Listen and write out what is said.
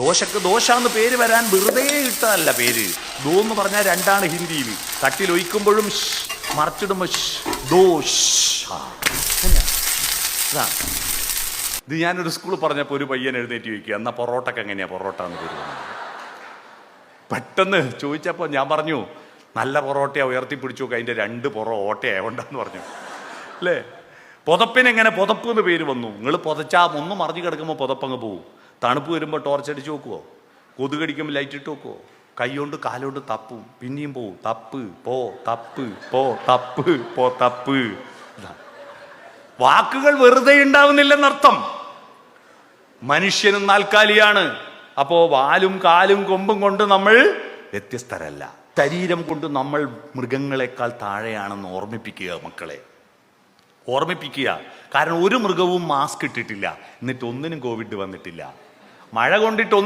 ദോശക്ക് ദോശ എന്ന് പേര് വരാൻ വെറുതെ ഇട്ടതല്ല പേര്. ദോ എന്ന് പറഞ്ഞാൽ രണ്ടാണ് ഹിന്ദിയിൽ. തട്ടിൽ ഒഴിക്കുമ്പോഴും മറച്ചിടുമ്പോൾ. ഇത്. ഞാനൊരു സ്കൂളിൽ പറഞ്ഞപ്പോൾ ഒരു പയ്യൻ എഴുന്നേറ്റ് ചോദിക്കുക എന്നാ പൊറോട്ടക്ക് എങ്ങനെയാ പൊറോട്ട എന്ന് പേര് പെട്ടെന്ന് ചോദിച്ചപ്പോൾ ഞാൻ പറഞ്ഞു നല്ല പൊറോട്ടയാ ഉയർത്തി പിടിച്ചു നോക്കുക അതിന്റെ രണ്ട് പൊറോ ഓട്ടയായോണ്ടെന്ന് പറഞ്ഞു. അല്ലേ? പുതപ്പിന് എങ്ങനെ പുതപ്പ് എന്ന് പേര് വന്നു. നിങ്ങൾ പുതച്ചാ ഒന്ന് മറിഞ്ഞു കിടക്കുമ്പോൾ പുതപ്പങ്ങ് പോവും. തണുപ്പ് വരുമ്പോൾ ടോർച്ച് അടിച്ച് നോക്കുവോ കൊതുകടിക്കുമ്പോൾ ലൈറ്റ് ഇട്ട് നോക്കുവോ കൈകൊണ്ട് കാലുകൊണ്ട് തപ്പും. പിന്നെയും പോവും. തപ്പ് പോ തപ്പ് പോ തപ്പ് പോ തപ്പ്. വാക്കുകൾ വെറുതെ ഉണ്ടാവുന്നില്ലെന്നർത്ഥം. മനുഷ്യനും നാൽക്കാലിയാണ്. അപ്പോ വാലും കാലും കൊമ്പും കൊണ്ട് നമ്മൾ വ്യത്യസ്തരല്ല. ശരീരം കൊണ്ട് നമ്മൾ മൃഗങ്ങളെക്കാൾ താഴെയാണെന്ന് ഓർമ്മിപ്പിക്കുക മക്കളെ. ഓർമ്മിപ്പിക്കുക. കാരണം ഒരു മൃഗവും മാസ്ക് ഇട്ടിട്ടില്ല. എന്നിട്ട് ഒന്നിനും കോവിഡ് വന്നിട്ടില്ല. മഴ കൊണ്ടിട്ട്